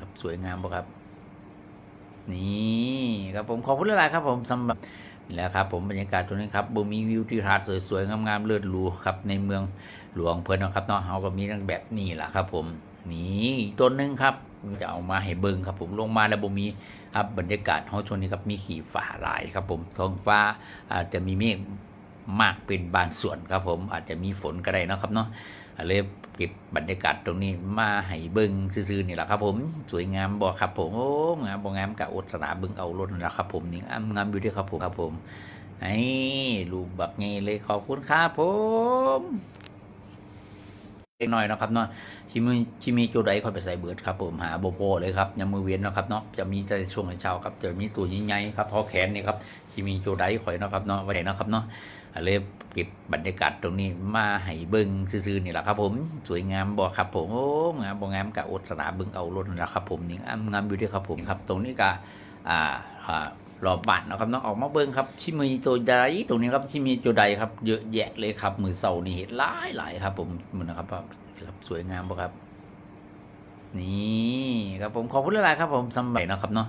ครับสวยงามบ่ครับ นี่ครับผมขอบคุณหลายครับ ผมสำหรับนี่แหละครับผมบรรยากาศตรงนี้ครับบ่มีวิวทิวทัศน์สวยๆงามๆเลือดหรูครับในเมืองหลวงเพิ่นนะครับเนาะเฮาก็มีทั้งแบบนี้แหละครับ ผมนี่ต้นหนึงครับจะเอามาให้เบิ่งครับผมลงมาแล้วบ่มีครับบรรยากาศเฮาช่วงนี้ครับมีขีฟ้าลายครับ ผมท้องฟ้าอาจจะมีเมฆมากเป็นบางส่วนครับ ผมอาจจะมีฝนก็ได้เนาะครับเนาะ เลยเก็บบรรยากาศตรงนี้มาให้เบิ่งซื่อๆนี่แหละครับ ผมสวยงามบ่ครับ ผมโอ้งามบ่งามกะอดสนาเบิ่งเอารถนั่นแหละครับ ผมนี่งามงามอยู่ด้วยครับผมครับผมไอ้รูปแบบนี้เลยขอบคุณครับผมเล็กน้อยนะครับเนาะชิมีชิมีโจไดคอยไปใส่เบิดครับผมหาโบโพเลยครับยามมือเวียนนะครับเนาะจะมีแต่ช่วงเช้าครับจะมีตัวใหญ่ๆครับพอแขนนี่ครับชิมีโจไดคอยเนาะครับเนาะไว้เนาะครับเนาะ เลยเก็บบรรยากาศตรงนี้มาให้เบิ่งซื่อๆนี่แหละครับ ผมสวยงามบ่ครับผมโอ้งามบ่งามกะอดสนาเบิ่งเอารถนั่นะครับผมนี่งามงามอยู่เด้วยครับผมครับ ตรงนี้ก็อ่าอ่ารอบบ้านนะครับน้องออกมาเบิ่งครับชิมีตัวใดตรงนี้ครับชิมีตัวใดครับเยอะแยะเลยครับ มือเสานี่เห็นหลายหลายครับ ผมมันนะครับครับสวยงามบ่ครับนี่ครับผมขอบคุณหลายๆครับ ผมสำหรับนะครับเนาะ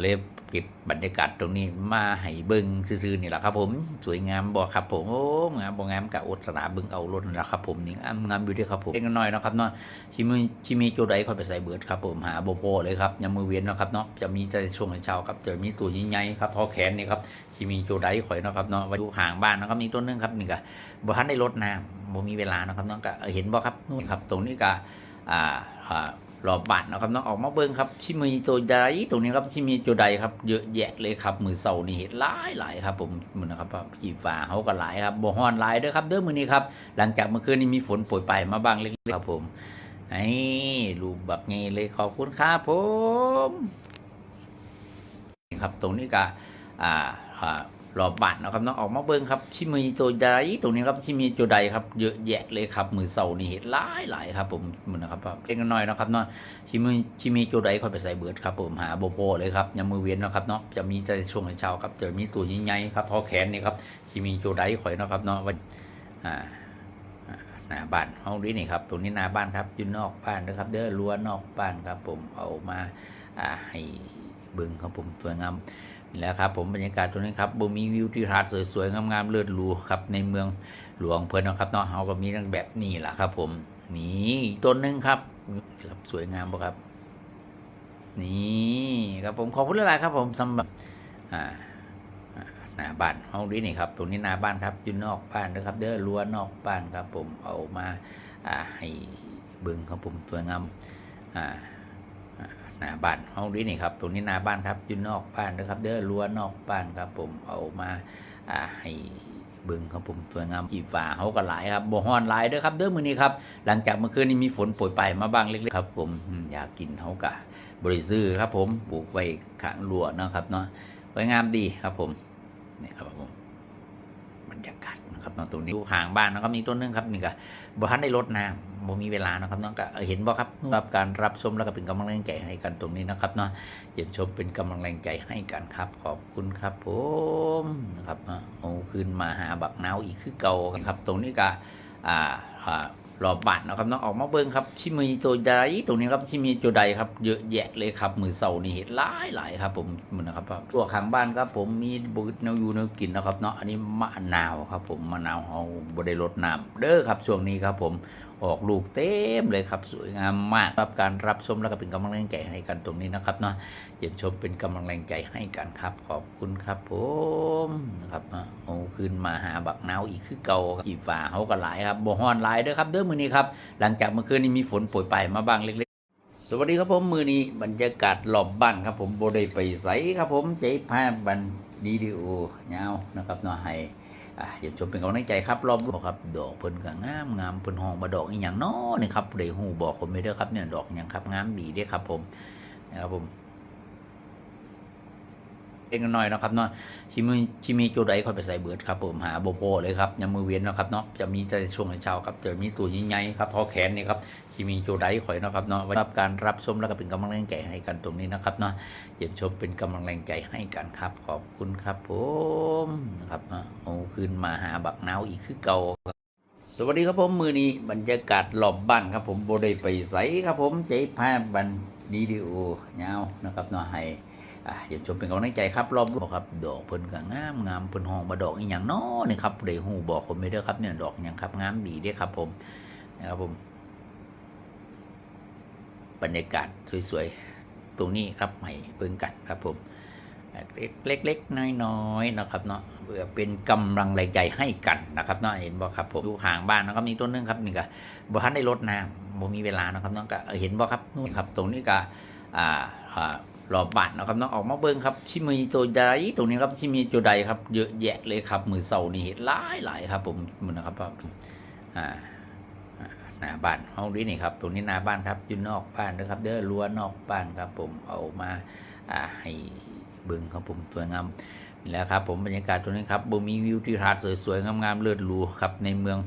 เลยเก็บบรรยากาศตรงนี้มาให้เบิ่งซื่อๆนี่แหละครับ ผมสวยงามบ่ครับ ผมโอ้งามบ่งามกะอดสนาเบิ่งเอารถนั่นแหละครับ ผมนี่งามงามอยู่ด้วยครับผมเล็กน้อยนะครับเนาะชิมีชิมีโจไดคอยไปใส่เบิดครับผมหาโบโพเลยครับยามมือเวียนนะครับเนาะจะมีแต่ช่วงเช้าครับจะมีตัวใหญ่ๆครับพอแขนนี่ครับชิมีโจไดคอยเนาะครับเนาะไว้อยู่ห่างบ้านนะครับมีต้นนึงครับนี่ก็บ่ทันได้รดน้ำบ่มีเวลาเนาะครับเนาะก็เห็นบ่ครับนู่นครับตรงนี้ก็อ่าอ่า รอบบานนะครับน้องออกมาเบิ่งครับชิมีตัวใดตรงนี้ครับชิมีตัวใดครับเยอะแยะเลยครับมือเสานี่เห็นหลายหลายครับ ผมมันนะครับขีฟ้าเขาก็หลายครับบ่ฮอนหลายเด้อครับเด้อมือนี้ครับหลังจากเมื่อคืนนี้มีฝนโปรยปลายมาบ้างเล็กๆครับผมไอ้รูปแบบนี้เลยขอบคุณครับผมครับตรงนี้ก็อ่า อ่อบบ้านนะครับน้องออกมาเบิ่งครับชิมีตัวใดตรงนี้ครับชิมีตัวใดครับเยอะแยะเลยครับมือเสานี่เห็นหลายหลายครับ ผมมันนะครับเล็กน้อยนะครับเนาะชิมีชิมีโจไดคอยไปใส่เบิดครับผมหาโบโพเลยครับยามมือเวียนนะครับเนาะจะมีแต่ช่วงเช้าครับจะมีตัวใหญ่ครับพอแขนนี่ครับชิมีโจไดคอยเนาะครับเนาะวันอ่าอ่าหน้าบ้านห้องนี้นี่ครับตรงนี้หน้าบ้านครับอยู่นอกบ้านนะครับ เด้อรั้วนอกบ้านครับ ผมเอามาอ่าให้เบิ่งครับผมสวยงาม นี่แหละครับผมบรรยากาศตรงนี้ครับบ่มีวิวทิวทัศน์สวยๆงามๆเลือดหรูครับในเมืองหลวงเพิ่นนะครับเนาะเฮาก็มีทั้งแบบนี้แหละครับ ผมนี่ต้นหนึงครับครับสวยงามบ่ครับ นี่ครับผมขอบคุณหลายๆครับ ผมสำหรับอ่าหน้าบ้านห้องนี้นี่ครับตรงนี้หน้าบ้านครับอยู่นอกบ้านนะครับ เด้อรั้วนอกบ้านครับ ผมเอามา อ่าให้เบิ่งครับผมสวยงามอ่า หน้าบ้านห้องนี้นี่ครับตรงนี้หน้าบ้านครับอยู่นอกบ้านนะครับ เด้อรั้วนอกบ้านครับผมเอามาอ่าให้บิ่งครับผมสวยงามจีฟ้าเขาก็หลายครับบ่ฮ้อนหลายเด้อครับเด้อมื้อนี้ครับหลังจากเมื่อคืนนี้มีฝนโปรยปลายมาบ้างเล็กๆครับ ผมอยากกินเขากะบริซื้อครับ ผมปลูกไว้ข้างรั้วเนาะครับเนาะสวยงามดีครับผมนี่ครับผมบรรยากาศ ครับเนาะตรงนี้อยู่ห่างบ้านนะครับมีต้นนึงครับนี่ก็บ่ทันได้รดน้ำบ่มีเวลานะครับเน้องก็เห็นบ่ครับรับการรับชมแล้วก็เป็นกำลังแรงใจให้กันตรงนี้นะครับเนาะเยี่ยมชมเป็นกำลังแรงใจให้กันครับ ขอบคุณครับผมนะครับเนาะโอ้คืนมาหาบักนาวอีกคือเก่าครับ ตรงนี้ก็อ่าอ่า รอบบานเนะครับน้องออกมาเบิ่งครับชิมีตัวใดตรงนี้ครับชิมีตัวใดครับเยอะแยะเลยครับ มือเสานี่เห็นหลายหลายครับ ผมมันนะครับตัวข้างบ้านครับ ผมมีบุตรแนวอยู่แนวกินนะครับเนาะอันนี้มะนาวครับ ผมมะนาวเฮาบ่ได้รดน้ำเด้อครับช่วงนี้ครับ ผมออกลูกเต็มเลยครับสวยงามมากครับการรับชมแล้วก็เป็นกำลังแรงใจให้กันตรงนี้นะครับเนาะเยี่ยมชมเป็นกำลังแรงใจให้กันครับ ขอบคุณครับผมนะครับเนาะโอ้คืนมาหาบักนาวอีกคือเก่าจีฟ้าเขาก็หลายครับบ่ฮอนหลายเด้อครับเด้อมือนี้ครับ หลังจากเมื่อคืนนี้มีฝนโปรยปลายมาบ้างเล็กๆ สวัสดีครับผมมือนี้บรรยากาศรอบบ้านครับ ผมโบได้ไปใสครับผมใจภาพบันดีดีโอยาวนะครับเนาะให้อ่าเยี่ยมชมเป็นกำลังใจครับรอบรู้ครับ ดอกเพิ่นก็งามงามเพิ่นห้องมาดอกอีหยังนาะนี่ครับได้ฮู้บอกผมไม่เด้อครับเนี่ยดอกหยังครับงามดีเด้ครับผมนะครับผม เล็กน้อยนะครับเนาะชิมีชิมีจไดคอยไปใส่เบิดครับผมหาโบโพเลยครับยามมือเวียนนะครับเนาะจะมีแต่ช่วงเช้าครับจะมีตัวใหญ่ครับพอแขนนี่ครับชิมีจไดคอยเนาะครับเนาะว้รับการรับชมแล้วก็เป็นกำลังแรงใจให้กันตรงนี้นะครับเนาะเยี่ยมชมเป็นกำลังแรงใจให้กันครับ ขอบคุณครับผมนะครับเนาคืนมาหาบักนาวอีกคือเก่าสวัสดีครับผมมือนี้บรรยากาศรอบบ้านครับผมโบได้ไปใสครับผมใจภาพบันวิดีโอยาวนะครับเนาะให้ อ่าเยี่ยมชมเป็นกำลังใจครับรอบบอกครับ ดอกเพิ่นก็งามงามเพิ่นห้องมาดอกอีหยังน้อนี่ครับได้ฮู้บอกผมไม่เด้อครับเนี่ยดอกหยังครับงามดีเด้ครับ ผมนะครับผมบรรยากาศสวยๆตรงนี้ครับให้เบิ่งกันครับผมเล็กๆน้อยๆนะครับเนาะเพื่อเป็นกำลังใจให้กันนะครับเนาะเห็นบ่ครับผมอยู่ห่างบ้านนะครับมีต้นนึงครับนี่ก็บ่ทันได้รดน้ำบ่มีเวลานะครับเนาะก็เห็นบ่ครับนู่นครับตรงนี้ก็อ่า อ่อบ้านนะครับเนาะออกมาเบิ่งครับชิมีตัวใดตรงนี้ครับชิมีตัวใดครับเยอะแยะเลยครับ มือเสานี่เห็นหลายหลายครับ ผมมันนะครับอ่าหน้าบ้านห้องนี้นี่ครับ ตรงนี้หน้าบ้านครับอยู่นอกบ้านนะครับ เด้อรั้วนอกบ้านครับ ผมเอามาอ่าให้เบิ่งครับผมสวยงามนี่แหล้วครับ ผมบรรยากาศตรงนี้ครับบ่มีวิวที่หาดสวยๆงามๆเลิศหรูครับ ในเมือง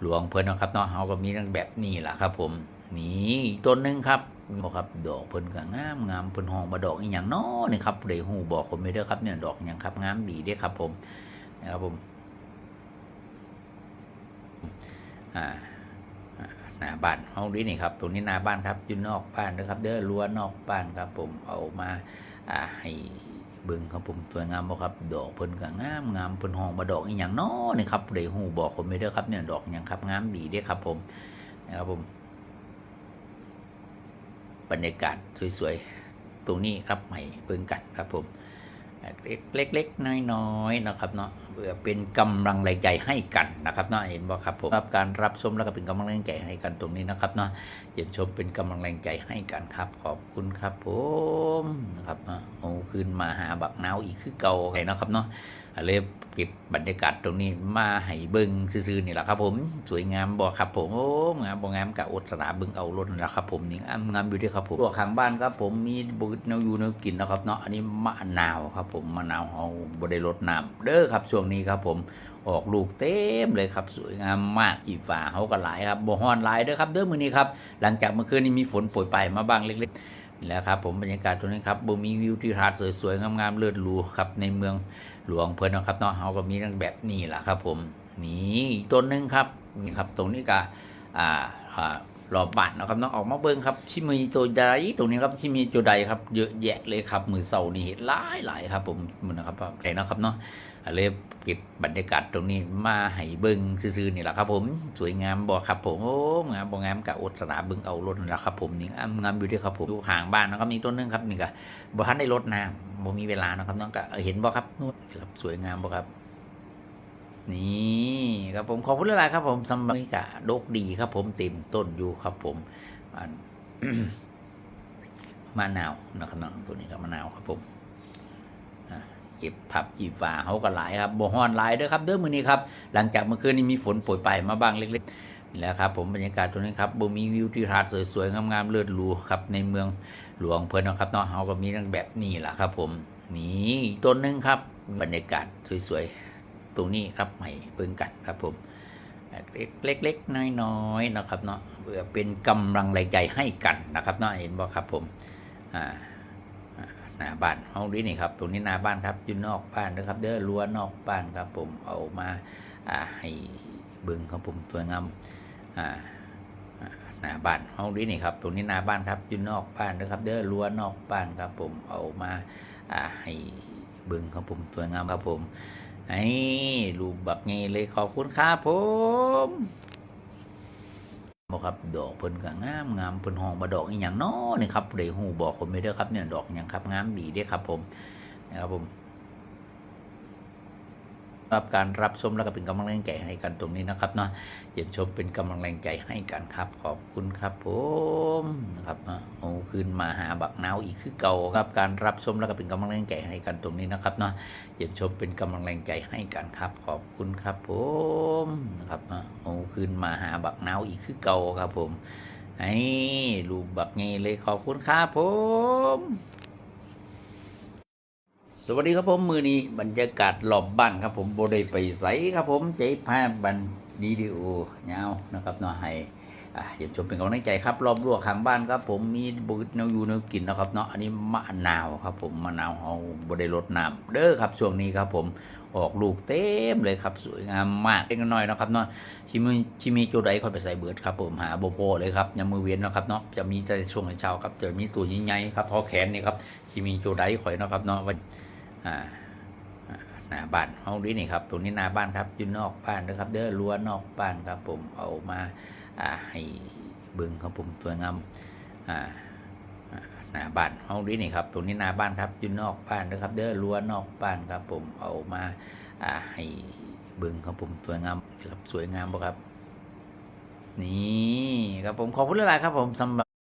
หลวงเพิ่นนะครับเนาะเฮาก็มีทั้งแบบนี้แหละครับ ผมนี่ต้นหนึงครับ บอกครับ ดอกเพิ่นก็งามงามเพิ่นห้องมาดอกอีหยังน้อนี่ครับได้ฮู้บอกผมไม่เด้อครับเนี่ยดอกหยังครับงามดีเด้อครับ ผมนะครับผมอ่าหน้าบ้านห้องนี้นี่ครับตรงนี้หน้าบ้านครับอยู่นอกบ้านนะครับ เด้อรั้วนอกบ้านครับ ผมเอามาอ่าให้เบิ่งครับผมสวยงามบ่ครับ ดอกเพิ่นก็งามงามเพิ่นห้องมาดอกอีหยังน้อนี่ครับได้ฮู้บอกผมไม่เด้อครับเนี่ยดอกหยังครับงามดีเด้อครับ ผมนะครับผม บรรยากาศสวยๆ ตรงนี้ครับให้เบิ่งกันครับผมเล็กๆน้อยๆนะครับเนาะเพื่อเป็นกำลังแรงใจให้กันนะครับเนาะเห็นบ่ครับผมรับการรับชมแล้วก็เป็นกำลังแรงใจให้กันตรงนี้นะครับเนาะเยี่ยมชมเป็นกำลังแรงใจให้กันครับ ขอบคุณครับผมนะครับเนาะโอ้คืนมาหาบักนาวอีกคือเก่าไงนะครับเนาะ เลยเก็บบรรยากาศตรงนี้มาให้เบิ่งซื่อๆนี่แหละครับผมสวยงามบ่ครับผมโอ้งามบ่งามกะอดสนาเบิ่งเอาล้นนะครับผมนี่งามงามอยู่ที่ครับผมตัวข้างบ้านครับผมมีบุตรแนวอยู่แนวกินนะครับเนาะอันนี้มะนาวครับผมมะนาวเฮาบ่ได้รดน้ำเด้อครับช่วงนี้ครับผมออกลูกเต็มเลยครับสวยงามมากจีฟ้าเฮาก็หลายครับบ่ฮ้อนหลายเด้อครับเด้อมื้อนี้ครับหลังจากเมื่อคืนนี้มีฝนโปรยปลายมาบ้างเล็ก ๆ แล้วครับผมบรรยากาศตรงนี้ครับบ่มีวิวที่หาดสวยๆงามๆเลิศหรูครับในเมืองหลวงเพิ่นนะครับเนาะเฮาก็มีทั้งแบบนี้แหละครับ ผมนี่ต้นหนึงครับนี่ครับตรงนี้ก็อ่าอ่า รอบบานนะครับเนาะออกมาเบิ่งครับชิมีตัวใดตรงนี้ครับชิมีตัวใดครับเยอะแยะเลยครับ มือเสานี่เห็นหลายหลายๆครับ ผมมันนะครับไก่นะครับเนาะเลยเก็บบรรยากาศตรงนี้มาให้เบิ่งซื่อๆนี่แหละครับผมสวยงามบ่ครับผมโอ้งามบ่งามกะอดสนาเบิ่งเอาล้นแล้วครับผมนี่งามอยู่ที่ครับผมอยู่ห่างบ้านนะครับมีต้นนึงครับนี่ก็บ่ทันได้รดน้ำบ่มีเวลานะครับน้องก็เห็นบ่ครับนู่นครับสวยงามบ่ครับ นี่ ครับผมขอบคุณหลายครับ ผมสำหรับกะดกดีครับ ผมเต็มต้นอยู่ครับ ผมมะนาวนะครับน้องตัวนี้ก็มะนาวครับผมอะเก็บผับจีบฟ้าเขาก็หลายครับบ่ฮอนหลายเด้อครับเด้อมือนี้ครับ หลังจากเมื่อคืนนี้มีฝนโปรยปลายมาบ้างเล็กๆนี่แหล้วครับ ผมบรรยากาศตรงนี้ครับบ่มีวิวที่หาดสวยๆงามๆเลิศหรูครับ ในเมืองหลวงเพิ่นนะครับเนาะเฮาก็มีทั้งแบบนี้แหละครับ ผมนี่ต้นหนึงครับบรรยากาศสวยๆ ตรงนี้ครับให้เบิ่งกันครับผมเล็กๆน้อยๆนะครับเนาะเพื่อเป็นกำลังแรงใจให้กันนะครับเนาะเห็นบ่ครับผมอ่าหน้าบ้านห้องนี้นี่ครับตรงนี้หน้าบ้านครับอยู่นอกบ้านนะครับ เด้อรั้วนอกบ้านครับผมเอามาอ่าให้เบิ่งครับผมสวยงามอ่าหน้าบ้านห้องนี้นี่ครับตรงนี้หน้าบ้านครับอยู่นอกบ้านนะครับ เด้อรั้วนอกบ้านครับผมเอามาอ่าให้เบิ่งครับผมสวยงามครับผม ไอ้รูปบักงี้เลยขอบคุณครับผมบอกครับดอกเพิ่นก็งามงามเพิ่นห้องมาดอกอีหยังน้อนี่ครับเดี๋ยวหูบอกผมไม่ได้อครับเนี่ยดอกหยังครับงามดีเด้อครับผมนะครับผม รับการรับชมแล้วก็เป็นกำลังแรงใจให้กันตรงนี้นะครับเนาะเยี่ยมชมเป็นกำลังแรงใจให้กันครับ ขอบคุณครับผมนะครับโอ้คืนมาหาบักนาวอีกคือเก่าครับการรับชมแล้วก็เป็นกำลังแรงใจให้กันตรงนี้นะครับเนาะเยี่ยมชมเป็นกำลังแรงใจให้กันครับ ขอบคุณครับผมนะครับโอ้คืนมาหาบักนาวอีกคือเก่าครับผมไอ้รูปบักงี้เลยขอบคุณครับผม สวัสดีครับผมมือนี้บรรยากาศรอบบ้านครับผมโบได้ไปใสครับผมใจภาพบันวิดีโอยาวนะครับเนาะให้อ่าเยี่ยมชมเป็นกำลังใจครับ รอบรั้วข้างบ้านครับผมมีบืดแนวอยู่แนวกินนะครับเนาะอันนี้มะนาวครับผมมะนาวเฮาบได้รดน้ำเด้อครับช่วงนี้ครับผมออกลูกเต็มเลยครับสวยงามมากเล็กน้อยนะครับเนาะชิมีชิมีจูไดคอยไปใส่เบิดครับผมหาโบโพเลยครับยามมือเวียนนะครับเนาะจะมีแต่ช่วงเช้าครับจะมีตัวใหญ่ๆครับพอแขนนี่ครับชิมีจูไดข่อยเนาะครับเนาะวัน อ่าหน้าบ้านห้องนี้นี่ครับตรงนี้หน้าบ้านครับอยู่นอกบ้านนะครับ เด้อรั้วนอกบ้านครับผมเอามาอ่าให้บิ่งครับผมสวยงามอ่าอาหน้าบ้านห้องนี้นี่ครับตรงนี้หน้าบ้านครับอยู่นอกบ้านนะครับ เด้อรั้วนอกบ้านครับผมเอามาอ่าให้บิ่งครับผมสวยงามครับสวยงามบ่ครับนี่ครับผมขอบคุณหลายครับผมสำหรับ